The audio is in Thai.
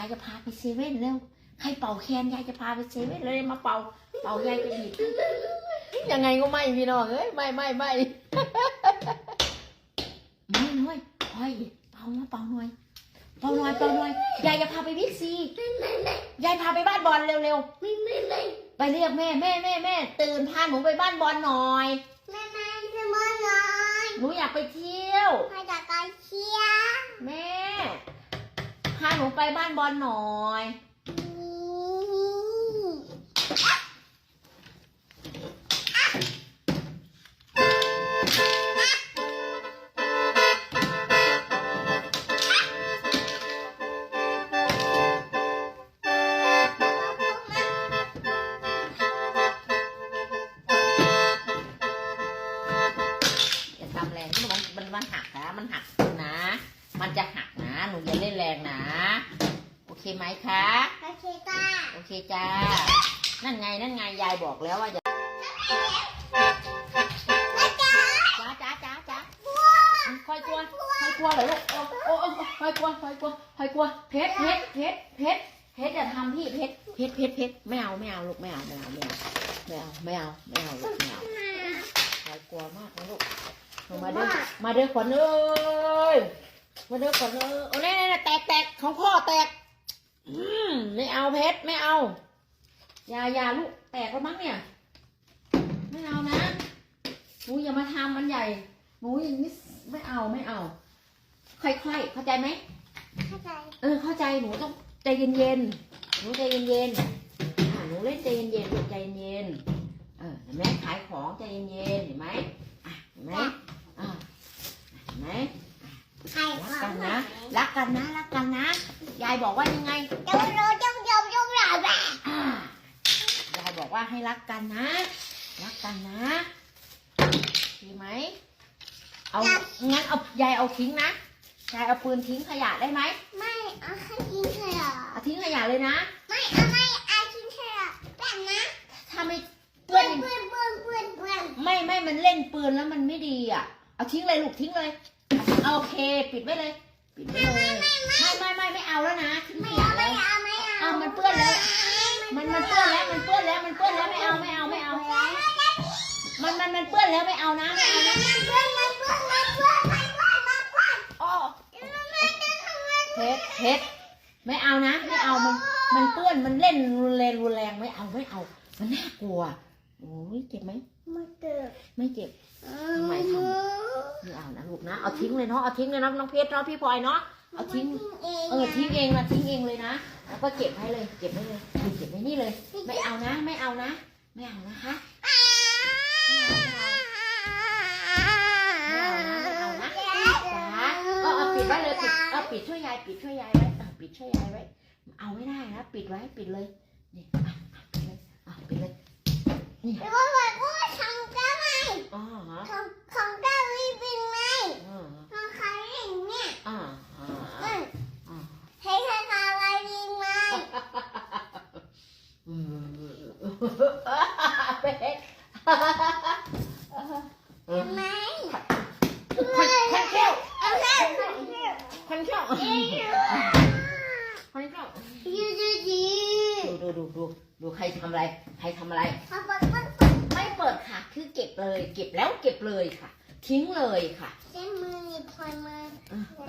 ายจะพาไปเซเว่นเร็วใครเป่าแคนยายจะพาไปเซเว่นเลยมาเป่า เป่ายายจะบีบยังไงก็ไม่พี่น้องเอ้ยไม่ไม่ไม่ไม่น้อยคอยเป่ามาเป่าหน่อยเป่าหน่อยเป่าหน่อยยายจะพาไปบิ๊กซียายพาไปบ้านบอลเร็วๆไม่ไม่ไม่ไปเรียกแม่แม่แม่แม่ตื่นพาหนูไปบ้านบอลหน่อยแม่แม่จะมาหน่อยหนูอยากไปเที่ยว มาจากไกลเชียร์ แม่พาหนู ไปบ้านบอลหน่อย อย่าทำแรงมันมันมันหักนะ มันหักนะ มันจะหักนะ หนูอย่าเล่นแรงนะ โอเคไหมคะ โอเคจ้า โอเคจ้า นั่นไง นั่นไง ยายบอกแล้วว่าอย่าจ้าจ้าจ้าจ้าคอยกลัวคอยกลัวเหรอลูก โอ้โอ้โอ้คอยกลัวคอยกลัวคอยกลัว เพชรเพชรเพชรเพชรเพชรอย่าทำพี่ เพชรเพชรเพชรเพชรไม่เอา ไม่เอาลูก ไม่เอา ไม่เอา ไม่เอา ไม่เอา ไม่เอาไม่เอาลูกไม่เอาคอยกลัวมากนะลูกลงมาเด้อ มาเด้อขวัญเอ้ย มาเด้อขวัญเอ้ยโอ้นี่นี่แตกแตกของพ่อแตก อืมไม่เอาเพชรไม่เอาอย่าอย่าลูกแตกแล้วมั้งเนี่ย ไม่เอานะหนูอย่ามาทำมันใหญ่หนูอย่างนี้ไม่เอาไม่เอา ค่อยๆเข้าใจไหมเข้าใจ เออเข้าใจหนูต้องใจเย็นๆหนูใจเย็นๆอ่าหนูเล่นใจเย็นๆลูกใจเย็นๆเออเห็นไหมขายของใจเย็นๆเห็นไหมอะเห็นไหมอ่าเห็นไหมใค รรักกันนะ รักกันนะ รักกันนะ ยายบอกว่ายังไงจ้าโรจ้องยอมยอมหล่าแม่ยายบอกว่าให้รักกันนะ รักกันนะ ดีไหม เอา งั้นเอา ยายเอาทิ้งนะ ยายเอาปืนทิ้งขยะได้ไหม ไม่เอาแค่กินเถอะเอาทิ้งขยะเลยนะ ไม่เอาไม่เอากินเถอะแบบนะถ้าไม่เปื่เพื่อนเปื่อนเปื่อนเปื่อนปืนไม่ไม่ มันเล่นปืนแล้วมันไม่ดีอะ เอาทิ้งเลยลูกทิ้งเลย โอเค ปิดไว้เลย ปิดไว้เลย ไม่ไม่ไม่ไม่เอาแล้วนะทิ้งขไม่ยะเอาแล้ไม่วเอาไม่เอามันเปื้อนแล้ว มันมันเปื้อนแล้ว มันเปื้อนแล้ว มันเปื้อนแล้ว ไม่เอาไม่เอาไม่เอา มันมันมันเปื้อนแล้วไม่เอานะไม่เอานะมันเปื่อนมันเปื่อนมันเปื่อนมันเปื่อนมันเปื่อนอ้อเพชรเพชรไม่เอานะ ไม่เอา มัน มันเปื้อน มันเล่นรุนแรงรุนแรง ไม่เอา ไม่เอา มันน่ากลัว โอ้ยเจ็บไหม ไมันเกิดไม่เจ็บทำไม่ เอานะลูกนะ เอาทิ้งเลยเนาะ เอาทิ้งเลยเนาะน้องเพชรเนาะพี่พลอยเนาะ เอาทิ้ง เออทิ้งเองนะทิ้งเองเลยนะ แล้วก็เก็บให้เลย เก็บไว้เลย เก็บไว้นี่เลย ไม่เอานะ ไม่เอานะ ไม่เอานะคะไม่เอาไม่เอาไม่เอานะไม่เอานะจ๋าก็เอาปิดไว้เลยปิดเอาปิดช่วยยายปิดช่วยยายไว้เอาปิดช่วยยายไว้ เอาไม่ได้นะปิดไว้ปิดเลยนี่อะอะปิดเลยอะปิดเลยนี่แล้วก็บอกว่าทำได้ไหมอ๋อฮะ ทำทำได้ไม่เป็นไหม อ๋อ ทำใครอย่างเนี้ย อ่าอ่า เอ อ่า อ อ่า ให้ใครทำอะไรดีไหม อืมเป็ด ไหมควันควันแก้วเอาแค่ควันแก้วเอ๊ะควันแก้วยูดูดีดูดูดูดูดูใครทำอะไร ใครทำอะไรเอาเปิดเปิดเปิดไม่เปิดค่ะ คือเก็บเลย เก็บแล้วเก็บเลยค่ะ ทิ้งเลยค่ะใช้มือหนีบพลอยมาใช้มือหนีบมือโอ้